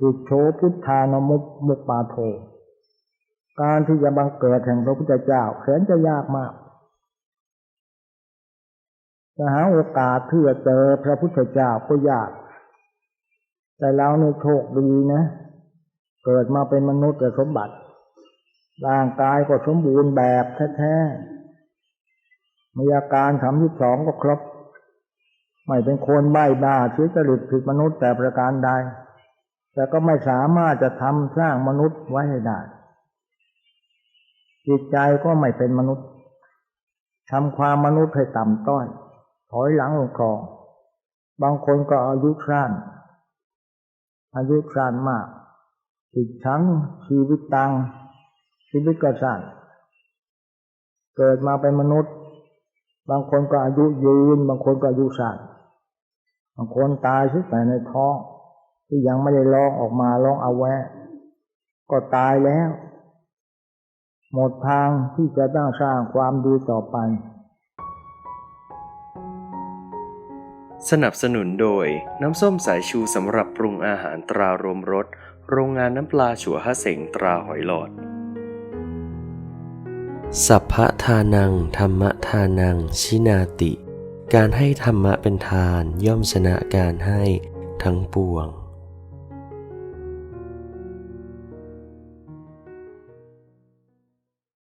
สุโชพุทธานมุปมุปปาโท การที่จะบังเกิดแห่งพระพุทธเจ้าแสนจะยากมากจะหาโอกาสที่จะเจอพระพุทธเจ้าก็ยาก แต่เราเนี่ยโชคดีนะ เกิดมาเป็นมนุษย์แต่สมบัติ ร่างกายก็สมบูรณ์แบบแท้ๆมีอาการสามที่สองก็ครบ ไม่เป็นคนใบ้บ้าชื้อจริตผิดมนุษย์แต่ประการใด แต่ก็ไม่สามารถจะทำสร้างมนุษย์ไว้ให้ได้ จิตใจก็ไม่เป็นมนุษย์ทำความมนุษย์ให้ต่ำต้อย ถอยหลังลงคลองบางคนก็อายุสั้นอายุสั้นมากติดชั้งชีวิตตังชีวิตก็สั้นเกิดมาเป็นมนุษย์ บางคนก็อายุยืน บางคนก็อายุสั้นบางคนตายที่แต่ในท้อง ที่ยังไม่ได้ลองออกมาลองเอาแวะก็ตายแล้ว หมดทางที่จะต้องสร้างความดีต่อไป สนับสนุนโดยน้ำส้มสายชูสำหรับปรุงอาหารตรารวมรสโรงงานน้ำปลาฉัวฮะเสงตราหอยหลอด สัพพะทานัง ธรรมทานัง ชินาติ การให้ธรรมะเป็นทานย่อมชนะการให้ทั้งปวง